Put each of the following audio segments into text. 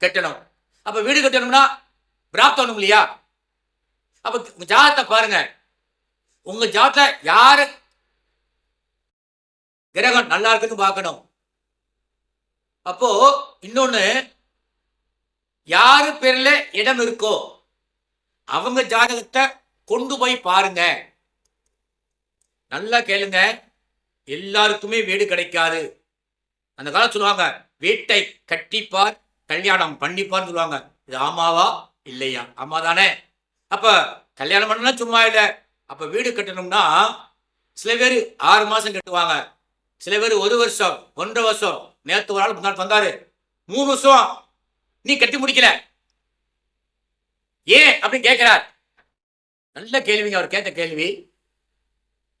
கட்டணும். அப்ப வீடு கட்டணும்னா பிராப்தம் இல்லையா? அப்ப ஜாதத்தை பாருங்க. உங்க ஜாதத்தை யாரு கிரகம் நல்லா இருக்குன்னு பார்க்கணும். அப்போ இன்னொன்னு யாரு பேர்ல இடம் இருக்கோ அவங்க ஜாதகத்தை கொண்டு போய் பாருங்க. நல்லா கேளுங்க. எல்லாருக்குமே வீடு கிடைக்காது. அந்த காலம் சொல்லுவாங்க வீட்டை கட்டிப்பார் கல்யாணம் பண்ணிப்பான்னு சொல்லுவாங்க. இது ஆமாவா? இல்லையா? ஆமா தானே அப்போ கல்யாணம் பண்ணா சும்மா இல்லை. அப்போ வீடு கட்டணும்னா சில பேர் ஆறு மாதம் கட்டுவாங்க. சில பேர் ஒரு வருஷம் ஒன்றரை வருஷம். நேற்று ஒரு ஆள் முன்னாள் வந்தாரு. மூணு வருஷம். நீ கட்டி முடிக்கல. ஏன் அப்படின்னு கேட்கிறார் நல்ல கேள்விங்க. அவர் கேட்ட கேள்வி.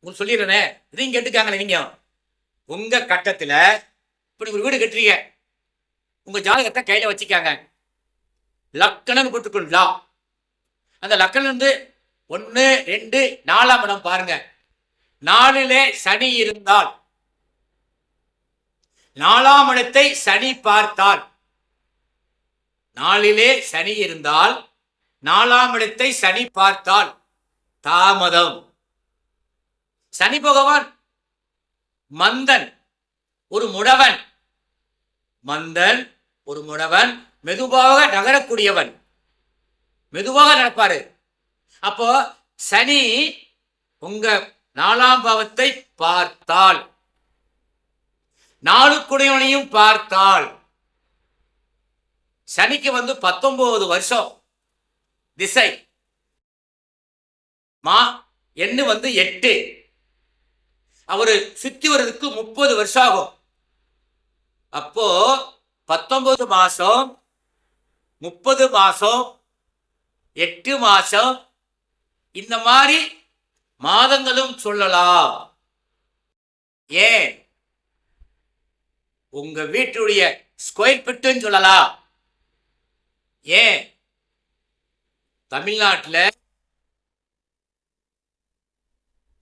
உங்களுக்கு சொல்லிடுறேனே. இதையும் கேட்டுக்காங்களே நீங்க. உங்க கட்டத்தில் இப்படி ஒரு வீடு கட்டுறீங்க. உங்க ஜாதகத்தை கையில வச்சுக்காங்க. லக்கணம் போட்டுக்கொள்ளா அந்த லக்கணம் வந்து ஒன்று ரெண்டு நாலாம் இடம் பாருங்க. நாலிலே சனி இருந்தால் நாலாம் இடத்தை சனி பார்த்தால் நாளிலே சனி இருந்தால் நாலாம் இடத்தை சனி பார்த்தால் தாமதம். சனி பகவான் மந்தன் ஒரு முடவன். மந்தன் ஒரு முடவன் மெதுவாக நகரக்கூடியவன். மெதுவாக நடப்பாரு. அப்போ சனி உங்க நாலாம் பாவத்தை பார்த்தால் நாளுக்குடையவனையும் பார்த்தால் சனிக்கு வந்து பத்தொன்பது வருஷம் திசை. மா எண்ணு வந்து எட்டு. அவரு சுத்தி வர்றதுக்கு முப்பது வருஷம் ஆகும். அப்போ பத்தொன்பது மாசம் முப்பது மாசம் எட்டு மாசம் இந்த மாதிரி மாதங்களும் சொல்லலாம். ஏன்? உங்க வீட்டுடைய ஸ்கொயர் ஃபிட்டுன்னு சொல்லலாம். ஏன்? தமிழ்நாட்டில்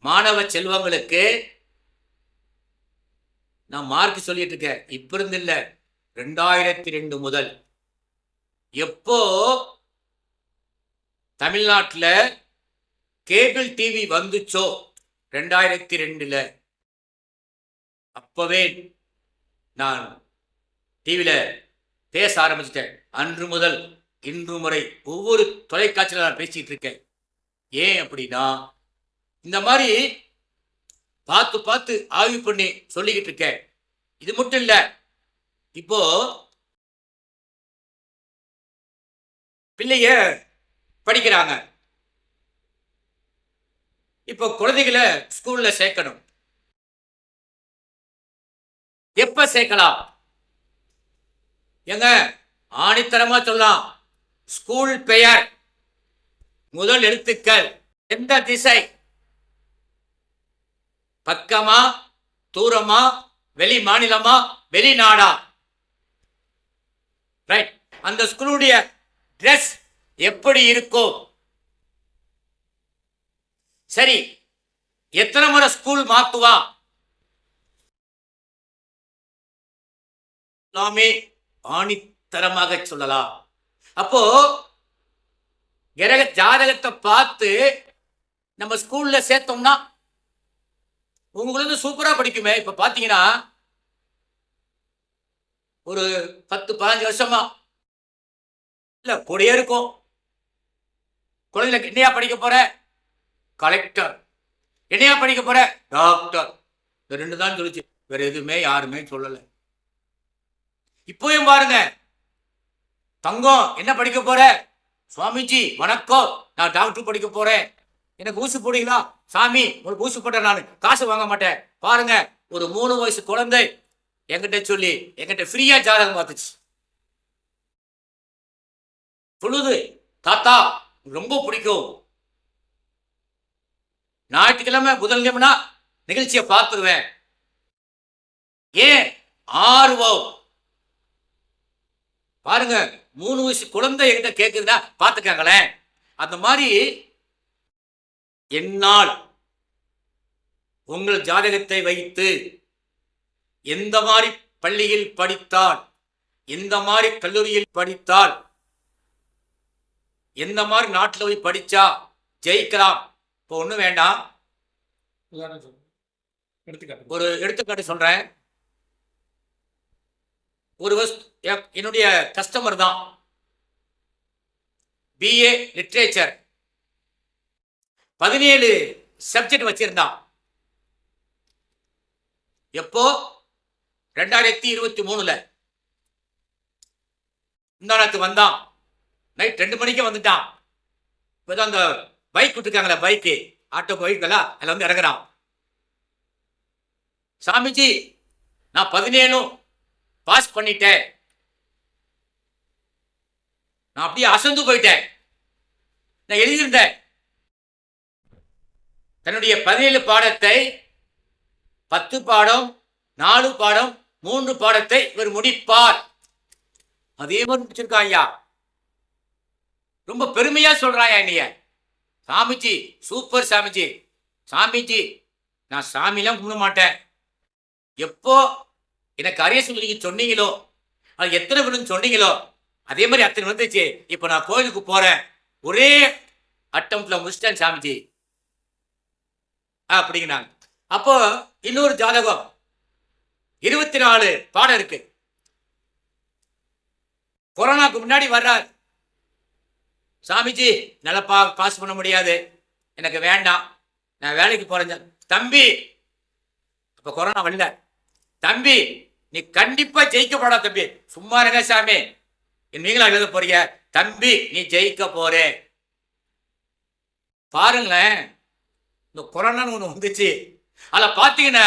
மாணவ செல்வங்களுக்கு நான் மார்க் சொல்லிட்டு இருக்கேன். இப்ப இருந்து இல்ல. ரெண்டாயிரத்தி ரெண்டு முதல். எப்போ தமிழ்நாட்டில் கேபிள் டிவி வந்துச்சோ? ரெண்டாயிரத்தி ரெண்டுல அப்பவே நான் டிவியில பேச ஆரம்பிச்சிட்டேன். அன்று முதல் இன்று முறை ஒவ்வொரு தொலைக்காட்சியில் நான் பேசிட்டு இருக்கேன். ஏன் அப்படின்னா இந்த மாதிரி பார்த்து பார்த்து ஆய்வு பண்ணி சொல்லிக்கிட்டு இருக்கேன். இது மட்டும் இல்ல இப்போ பிள்ளைய படிக்கிறாங்க. இப்போ குழந்தைகளை ஸ்கூல்ல சேர்க்கணும். எப்ப சேர்க்கலாம்? எங்க ஆணித்தரமா சொல்லலாம். ஸ்கூல் பெயர் முதல் எழுத்துக்கள் எந்த திசை? பக்கமா தூரமா வெளி மாநிலமா வெளிநாடா? ரைட் அந்த ஸ்கூலுடைய ட்ரெஸ் எப்படி இருக்கும் சரி எத்தனை முறை ஸ்கூல் மாத்துவா? எல்லாமே ஆணித்தரமாக சொல்லலாம். அப்போ கிரக ஜாதகத்தை பார்த்து நம்ம ஸ்கூல்ல சேர்த்தோம்னா உங்களுக்கு சூப்பரா படிக்குமே. இப்ப பாத்தீங்கன்னா ஒரு பத்து பதினஞ்சு வருஷமா இல்ல கூடயே இருக்கும். குழந்தைல என்னையா படிக்க போற? கலெக்டர் என்னையா படிக்க போற? டாக்டர் இந்த ரெண்டு தான் சொல்லிச்சு. வேற எதுவுமே யாருமே சொல்லலை. இப்போயும் பாருங்க. தங்கம் என்ன படிக்க போற? சுவாமிஜி வணக்கம். நான் டாக்டர் படிக்க போறேன். எனக்கு ஊசி போடுங்களா சாமி உங்களுக்கு ஊசி போட்டேன் நான். காசு வாங்க மாட்டேன். பாருங்க ஒரு மூணு வயசு குழந்தை என்கிட்ட சொல்லி என்கிட்ட ஃப்ரீயா ஜாதகம் பார்த்துச்சு. சொல்லுது தாத்தா ரொம்ப பிடிக்கும். ஞாயிற்றுக்கிழமை புதன்கிழமைனா நிகழ்ச்சியை பார்த்துருவேன். ஏன்? ஆர்வம். பாருங்க மூணு வயசு குழந்தை என்கிட்ட கேட்குதுன்னா பார்த்துக்காங்களேன். அந்த மாதிரி என்னால் உங்கள் ஜாதகத்தை வைத்து எந்த மாதிரி பள்ளியில் படித்தால் இந்த மாதிரி கல்லூரியில் படித்தால் எந்த மாதிரி நாட்டில் போய் படிச்சா ஜெயிக்கலாம்? இப்போ ஒன்றும் வேண்டாம். ஒரு எடுத்துக்காட்டு சொல்றேன். ஒரு என்னுடைய கஸ்டமர் தான். பிஏ லிட்ரேச்சர் பதினேழு சப்ஜெக்ட் வச்சிருந்தான். எப்போ? ரெண்டாயிரத்தி இருபத்தி மூணுல. முந்தானத்து வந்தான். நைட் ரெண்டு மணிக்கு வந்துட்டான். இப்போதான் அந்த பைக் விட்டுருக்காங்களே பைக்கு ஆட்டோ பைக்கெல்லாம் அதில் வந்து இறங்குறான். சாமிஜி நான் பதினேழும் பாஸ் பண்ணிட்டேன். நான் அப்படியே அசந்து போயிட்டேன். நான் எழுதியிருந்தேன். தன்னுடைய பதினேழு பாடத்தை பத்து பாடம் நாலு பாடம் மூன்று பாடத்தை இவர் முடிப்பார். அதே மாதிரி முடிச்சிருக்கான் ஐயா. ரொம்ப பெருமையா சொல்றாயா என்னைய. சாமிஜி சூப்பர் சாமிஜி. சாமிஜி நான் சாமிலாம் கும்பிட மாட்டேன். எப்போ எனக்கு அரியசம் நீங்க சொன்னீங்களோ அது எத்தனை பேருன்னு சொன்னீங்களோ அதே மாதிரி அத்தனை வந்துச்சு. இப்போ நான் கோயிலுக்கு போறேன். ஒரே அட்டம்ல முடிச்சிட்டேன் சாமிஜி. அப்படிங்கிறாங்க. அப்போ இன்னொரு ஜாதகம். இருபத்தி நாலு பாடம் இருக்கு. கொரோனாக்கு முன்னாடி வர்றார். சாமிஜி நல்லா பா பாஸ் பண்ண முடியாது. எனக்கு வேண்டாம். நான் வேலைக்கு போறேன். தம்பி அப்ப கொரோனா வரல தம்பி நீ கண்டிப்பா ஜெயிக்க போடா தம்பி. சும்மா இருங்க சாமி. நீங்களா எழுத போறீங்க? தம்பி நீ ஜெயிக்க போறே. பாருங்களேன். இந்த கொரோனான்னு ஒண்ணு வந்துச்சு. அதில் பார்த்தீங்கன்னா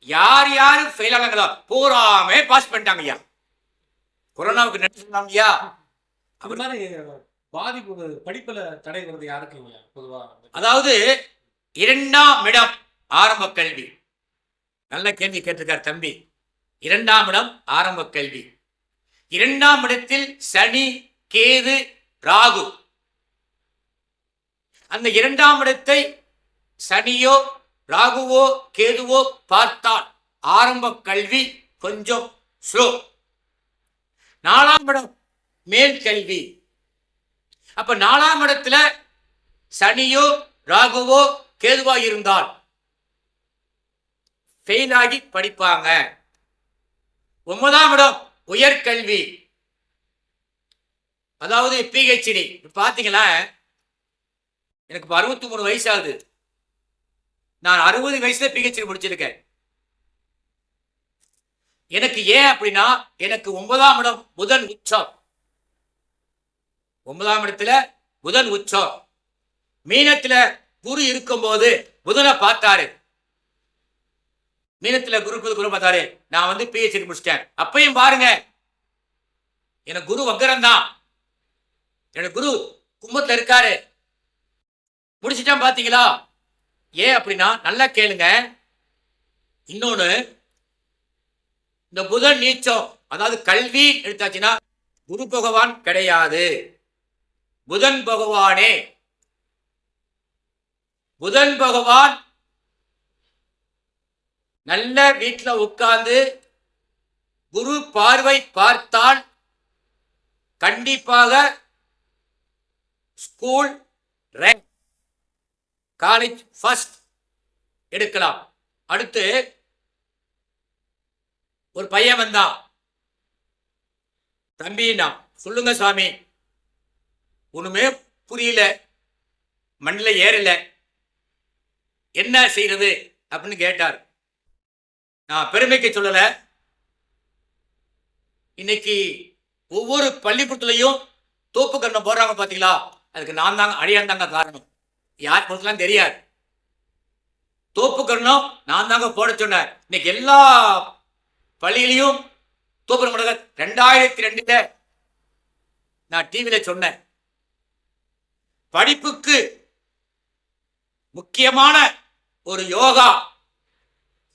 யார் யாரு ஃபெயில் ஆனாங்களோ பூராமே பாஸ் பண்ணிட்டாங்க ஐயா. கொரோனாவுக்கு நன்றி சொன்னாங்க ஐயா. மாதிரி பாதிப்பு படிப்புல தடை வருது யாருக்குங்க பொதுவா? அதாவது இரண்டாம் இடம் ஆரம்ப கல்வி. நல்ல கேள்வி கேட்டிருக்கார் தம்பி. இரண்டாம் இடம் ஆரம்ப கல்வி. இரண்டாம் இடத்தில் சனி கேது ராகு. அந்த இரண்டாம் இடத்தை சனியோ ராகுவோ கேதுவோ பார்த்தால் ஆரம்ப கல்வி கொஞ்சம் ஸ்லோ. நாலாம் இடம் மேல் கல்வி. அப்ப நாலாம் இடத்துல சனியோ ராகுவோ கேதுவா இருந்தால் ஃபெயில் ஆகி படிப்பாங்க. ஒன்பதாம் இடம் உயர்கல்வி. அதாவது பிஹெச்டி பார்த்தீங்களா எனக்கு அறுபத்தி மூணு வயசு ஆகுது. நான் அறுபது வயசுல பிஹெச்டி முடிச்சிருக்கேன். எனக்கு ஏன் அப்படின்னா எனக்கு ஒன்பதாம் இடம் புதன் உச்சம். ஒன்பதாம் இடத்துல புதன் உச்சம். மீனத்துல குரு இருக்கும்போது புதனை பார்த்தாரு. மீனத்துல குரு குரு பார்த்தாரு. நான் வந்து பிஹெச்டி முடிச்சிட்டேன். அப்பையும் பாருங்க. எனக்கு குரு வக்கரம் தான். எனக்கு குரு கும்பத்துல இருக்காரு. முடிச்சிட்டான் பாத்தீங்களா? ஏன் அப்படின்னா நல்லா கேளுங்க. இன்னொன்னு இந்த புதன் நீச்சம் அதாவது கல்வி எடுத்தாச்சுன்னா குரு பகவான் கிடையாது. புதன் பகவானே. புதன் பகவான் நல்ல வீட்டுல உட்கார்ந்து குரு பார்வை பார்த்தால் கண்டிப்பாக ஸ்கூல் ரேங்க் காலேஜ் ஃபர்ஸ்ட் எடுக்கலாம். அடுத்து ஒரு பையன் வந்தா தம்பினா சொல்லுங்க சாமி. ஒண்ணுமே புரியல. மண்ணில் ஏறல. என்ன செய்யறது அப்படின்னு கேட்டார். நான் பெருமைக்கு சொல்லல. இன்னைக்கு ஒவ்வொரு பள்ளிக்கூடத்துலையும் தோப்பு கண்ணம் போடுறாங்க பார்த்தீங்களா அதுக்கு நான் தாங்க அழியாந்தாங்க காரணம். யார் பொறுத்தலாம் தெரியாது. தோப்பு கண்ணம் நான் தாங்க போட சொன்னேன் இன்னைக்கு எல்லா பள்ளியிலையும் தோப்பு ரெண்டாயிரத்தி ரெண்டுல நான் டிவியில சொன்னேன். படிப்புக்கு முக்கியமான ஒரு யோகா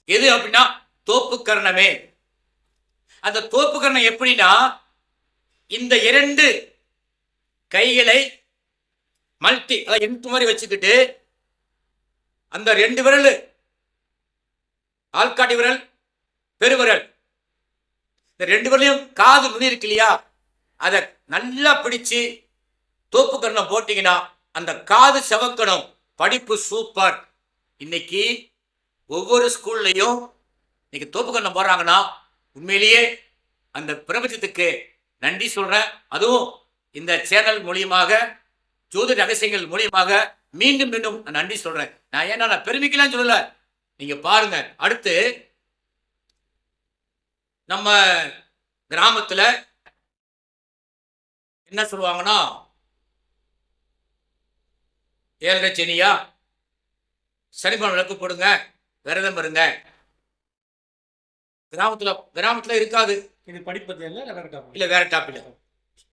எது அப்படின்னா தோப்பு கர்ணமே. அந்த தோப்பு கர்ணம் எப்படின்னா இந்த இரண்டு கைகளை மல்டி அதாவது எட்டு மாதிரி வச்சுக்கிட்டு அந்த ரெண்டு விரல் ஆள்காட்டி விரல் பெருவிரல் இந்த ரெண்டு விரலையும் காது நுனி இருக்கு இல்லையா? அதை நல்லா பிடிச்சு தோப்பு கண்ணை போட்டிங்கன்னா அந்த காது செவக்கணும். படிப்பு சூப்பர். இன்னைக்கு ஒவ்வொரு ஸ்கூல்லையும் இன்னைக்கு தோப்பு கண்ணை போடுறாங்கன்னா உண்மையிலேயே அந்த பிரபஞ்சத்துக்கு நன்றி சொல்கிறேன் அதுவும் இந்த சேனல் மூலியமாக ஜோதி ரகசியங்கள் மூலியமாக மீண்டும் மீண்டும் நான் நன்றி சொல்றேன். நான் ஏன்னா நான் பெருமிக்கலாம் சொல்லல. நீங்க பாருங்க. அடுத்து நம்ம கிராமத்துல என்ன சொல்லுவாங்கன்னா ஏழரை சனியா? சனிப்பன் விளக்கு போடுங்க. விரதம் இருங்க. கிராமத்துல கிராமத்துல இருக்காது. இது படிப்பது இல்ல வேற டாபிக் இல்ல வேற டாபிக்